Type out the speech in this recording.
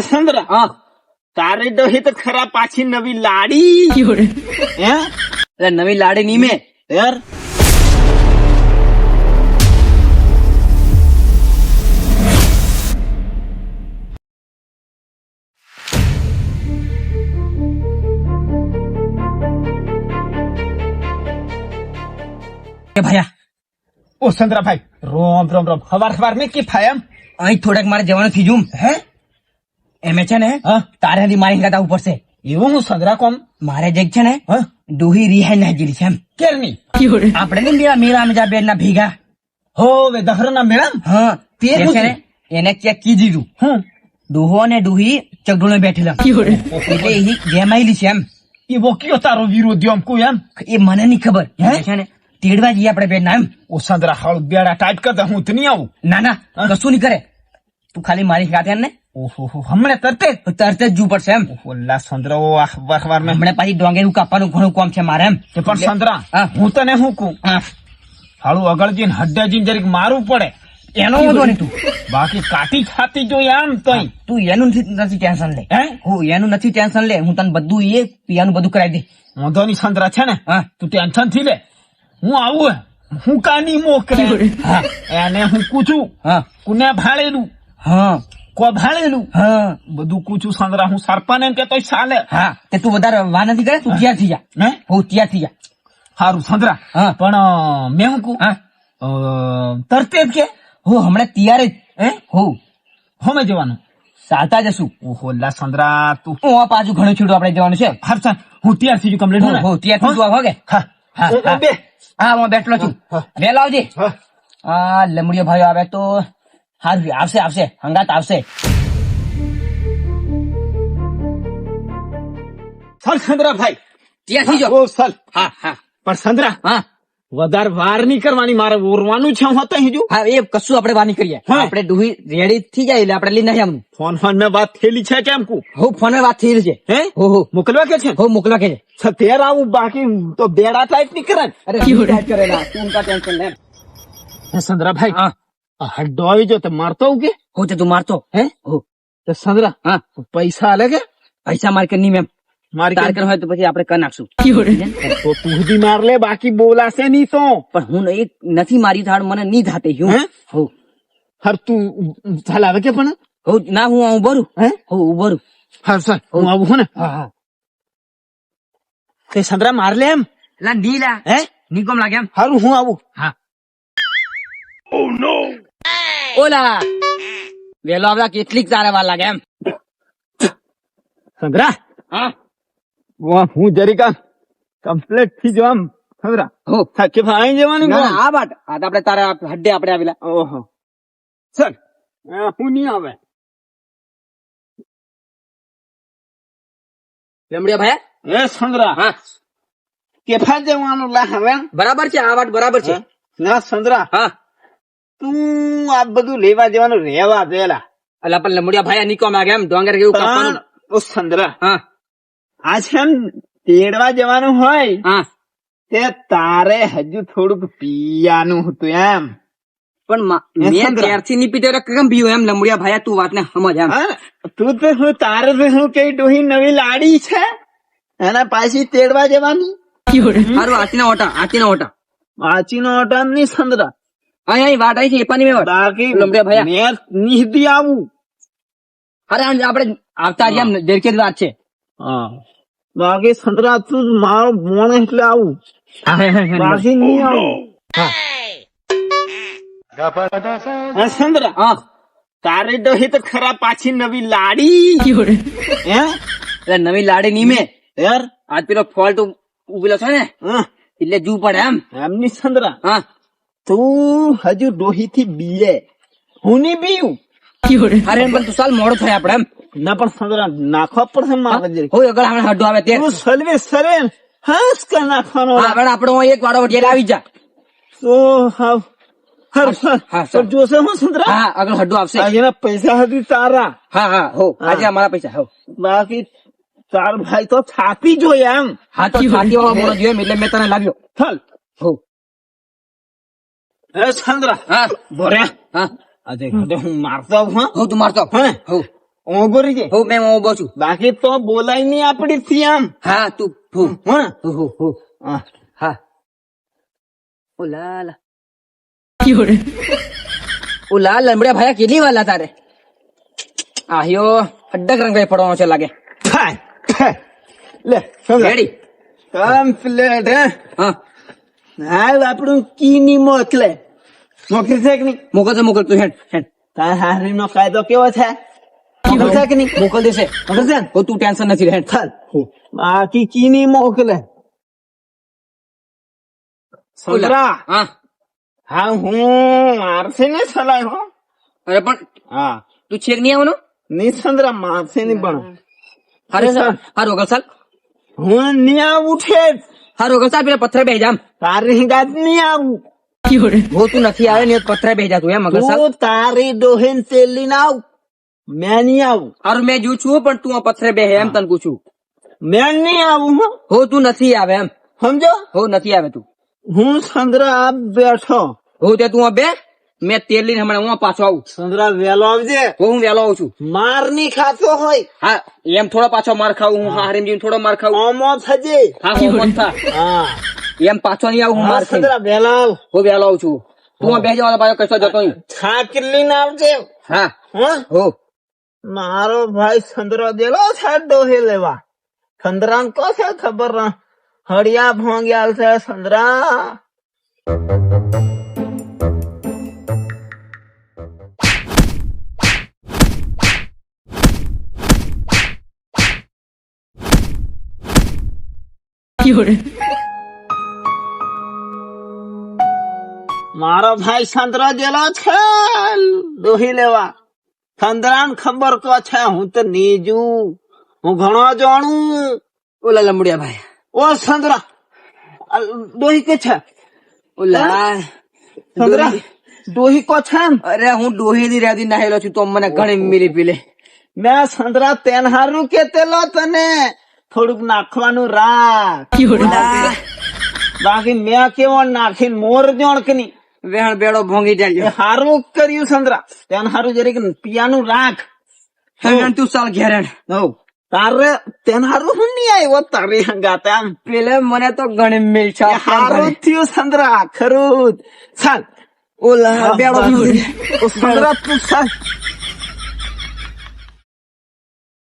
ચંદ્ર હા. તારે દહી તો ખરા પાછી નવી લાડી. હે? એટલે નવી લાડી ની મેં. યાર. કે ભાયા. ઓ ચંદ્રભાઈ રોમ રોમ રોમ. હવાર હવાર મેં કે ફાયમ અહીં થોડાક મારે જવાનું થઈ જુમ હે? એમે છે ને હા. તારે હજી મારી ગાતા ઉપર છે એવું હું સગરા કોમ? મારે જે છે ને હા. ડોહી રિહાઈ ના જેલી છે એમ. કેરની આપણે ને મેળા મેળા જા બેન ના ભેગા? હો વે દહરના મેળા? હા. તે છે ને એને કે કી દીધું. હા. ડોહો ને ડોહી ચકડોળે બેઠેલા. એટલે એ જેમાયેલી છે એમ. એ વોકીયો તારો વિરોધી આમ કોઈ એમ? એ મને નહીં ખબર. છે ને તેડવા જઈએ આપણે બેન ના એમ. ઓ ચંદ્રા હાળ બેડા ટાઈટ કરતા હું તો નહીં આવું. ના ના કશું નહીં કરે. તું ખાલી મારી ખાતે ને ઓહો તરતે તરત જ જુ પડશે એમ. ઓલા ચંદ્રા ઓ મેં હમણાં પાછી ડોંગેરું કાપવાનું ઘણું કામ છે મારે એમ. તે પણ સંતરા હું. તને શું કહું? હાળું આગળ જઈને હડ્ડા જઈને જરીક મારવું પડે. એનો વાંધો નહીં તું? બાકી કાટી ખાતી જોઈએ આમ તઈ. તું એનું નથી ટેન્શન લે. હે? હું એનું નથી ટેન્શન લે. હું તને બધું એ પિયાનું બધું કરાવી દે વાંધોની સંતરા છે ને? હા. તું ટેન્શનથી લે. હું આવું હે. કાની મોકલી? હા. એને હું કૂછું હા. કુને ભાળેલું? હા. કોભાળેલું? હા. બધું કુછું સાંદરા હું સરપન એમ કેતો ચાલે. હા. તે તું વધારે વા નથી કરે તું ત્યાં થઈ જા. હે હું ત્યાં થઈ જા. સારું સાંદરા હા. પણ મેં હું કહું? હા. તરતે જ કે? હું હમણાં તૈયાર જ. હે? હું. હોમે જવાનું? સાતા જશું. ઓહો લા ચંદ્રા તું. હું આ પાછું ઘણું છીડું આપણે જવાનું છે. હરસા હું તૈયાર થઈ ગયું કમ્પ્લીટ હું હું તૈયાર થઈ હા? હા, હું- હું. હા. હા હું બેઠલો છું. વેલા આવજે. આ લમડીયો ભાઈ આવે તો હારું આવશે આવશે. હંગાત આવશે. સર સંદ્રા ભાઈ ત્યાંથી જો. સર. હા હા. પણ સંદ્રા હા. વધારે વાર નહીં કરવાની મારે ઓરવાનું છે હું હતા હજુ હા એ કશું આપણે વાની કરીએ. આપણે ડુહી રેડી થઈ જાય એટલે આપણે લઈને આવીએ ફોન ફોન મેં વાત થયેલી છે કેમ કુ? હું ફોન વાત થઈ રહી છે. હે? હો હો. મોકલવા કે છે? હો મોકલવા કે છે. તેર આવું બાકી તો બેડા ટાઈપ નહીં કરે. અરે તું ટાઈટ કરેલા? ટેન્શન લે? સંદ્રાભાઈ હા. હડ્ડો આવી જો તો મારતો કે? હો તે તું મારતો હે? હો. તો સંદ્રા હા. પૈસા આલે કે? પૈસા માર કે નહીં મેમ. મારી હોય તો પછી આપણે કરી નાખશું. તો તું સુધી માર લે બાકી બોલાશે નહીં તો. પણ હું એક નથી મારી થાળ મને નહીં થાતે હું. હો? હર તું આવે કે પણ? હો ના હું આવું રહું હે? હો ઊભો રહું હા. સર હું આવું હું ને? હા હા. તે સંદ્રા માર લે એમ. લા નીલા. હે? નિકોમ લાગે એમ. હારું હું આવું. હા. ઓલા વેલો આવલા કેટલીક તારે વાર લાગે એમ. સંદ્રા હા? હું જરીકા કમ્પ્લીટ થઈ જાઉં આમ સંદ્રા હો. થાકી ફાઈ જવાનું ના આ બાટ. આ તો આપણે તારા હડ્ડે આપણે આવેલા. ઓહો. સર હું નહીં આવે. લેમડિયા ભાઈ? એ સંદ્રા હા. કેફા જવાનું લા હવે બરાબર છે આ વાત બરાબર છે. ના સંદ્રા હા. તું આ બધું લેવા જવાનું રેવા દેલા અલા પણ લમડિયા ભાઈ આ નિકોમ લાગે એમ ડોંગર કેવું કાપવાનું ઓ સંદ્રા હા. આ છે ને તેડવા જવાનું હોય હા. તે તારે હજુ થોડુંક પીવાનું હતું એમ. પણ મેં ત્યારથી નહીં પીતો એટલે કેમ પીવું એમ લમડિયા ભાઈ તું વાતને સમજ એમ. હા તું તો શું તારે તો શું કઈ ડોહી નવી લાડી છે? એના પાછી તેડવા જવાની? મારું આચીના ઓટા આચીના ઓટા. વાંચી ઓટા નહીં સંદ્રા. અહીં વાત આવી છે એપાની મેં વાત. બાકી લમડે ભૈયા. મેં નિહદી આવું. અરે આપણે આવતા જેમ એમ દેરકે વાત છે. હા. બાકી સંતરા તું મારો મોણ એટલે આવું. બાકી નહીં આવું. સંતરા. હા. તારે ડોહી તો ખરા પાછી નવી લાડી. હે? એટલે નવી લાડી ની મેં. યાર. આજ પેલો ફોલ્ટ ઉભેલો છે ને. હા. એટલે જુ પડે એમ. એમની સંતરા. હા. તું હજુ ડોહી થી બીએ. હું નહીં બીયું અરે પણ તું સાલ મોડો થાય આપડે એમ. ના પણ સંદરા નાખવા પડશે મારે. હોય અગર આપણે હડો આવે તે તું. સલવે સરે હસ કે નાખવાનો. હા પણ આપણે અહીં એક વાળો વઢિયાર આવી જા. તો હાવ. હા, સર. જોશે હું સંતરા આગળ હડો આવશે. આજના પૈસા હતી તારા. હા હા હો આજે અમારા પૈસા હો. બાકી તાર ભાઈ તો છાતી જોઈએ એમ. હા તો એમ એટલે મેં તને લાવ્યો. ચાલ હો. એ ચંદ્રા હા? બોરે. હા? આજે હું મારતો હા? હો તું મારતો હે? હો. ઊભો રહી હું મેં હું છું. બાકી તો બોલાય નહીં આપડી થી આમ. હા તું હું. હં? હું હું હું. હા. હા. ઓ લાલા. ઓ લાલ લંબડ્યા ભાઈ કેટલી વાલા તારે આહ્યો અડક રંગ પડવાનો છે લાગે. લે. રેડી કમ્પ્લેટ હે? હા. હાલ આપણું કીની મોકલે મોકલી છે કે નહીં મોકલ તો હેડ હેડ. તાર હારી નો કાયદો કેવો છે? મોકલ કે નહીં મોકલ દેશે. મોકલ ને? તું ટેન્શન નથી હેડ ચાલ. બાકી કી મોકલે સંતરા હા. હા હું મારશે ને સલાહ અરે પણ હા. તું છેક નહીં આવવાનો? નિસંદ્રા મારશે નહીં પણ. અરે સર હારો અગર સાલ હું નહીં આવું છે હારો અગર સાલ પેલા પથ્થર બે જામ તારી ગાત નહીં આવું. નથી આવે ને એમ તું તારી ડોહીન તેલ લઈને આવ મેં નહીં આવું. હારું મેં જોઉં છું પણ તું આ પથ્થરે એમ તને પૂછું. મેં નહીં આવું હો. હો તું નથી આવે એમ. સમજો? હો નથી આવે તું. હું સંદ્રા બેઠો. હો તે તું બે મેં તેલ લઈને હમણાં હું પાછો આવું. સંદ્રા વેલો આવજે. હું વહેલો આવું છું. માર નહીં ખાતો હોય. હા એમ થોડો પાછો માર ખાવું હું હારીમજી થોડો માર ખાવું. ઓમો થજે. હા થા. હા. એમ પાછો નહીં આવું હું હા, માર સંદ્રા આવ હો આવું છું. તું આ બે જવાનો પાછો કશો જતો નહીં. છાક લઈને આવજે. હા. હા? હો. મારો ભાઈ સંદ્રો દેલો છે ડોહે લેવા. સંદ્રા કો છે ખબર ના. હળિયા ભોંગ્યાલ છે સંદ્રા. મારો ભાઈ સંતરો ગેલો છે. દોહી લેવા. સંતરાન ખબર કો છે હું તો નીજુ. હું ઘણો જાણું. ઓલા લમડિયા ભાઈ. ઓ સંતરા દોહી કે છે? ઓલા સંતરા દોહી કો છે અરે હું ડોહી ની રેદી નાહેલો છું તો મને ઘણી મિલી પીલે. મેં સંતરા તેન હારું કેતેલો તને. થોડુંક નાખવાનું રાખ. બાકી મેં કેવો નાખી મોર જણ નહીં વેણ બેડો ભોંગી જાય હારું કર્યું સંતરા. તેન હારું જરીક પિયાનું રાખ. હેણ તું ચાલ ઘેરણ. હવ. તારે તેન હારું હું નહીં આવ્યો તારી હંગાત આમ. પેલે મને તો ઘણી મિલ છે હારું થયું સંતરા ખરું ચાલ. ઓલા બેડો સંતરા તું ચાલ.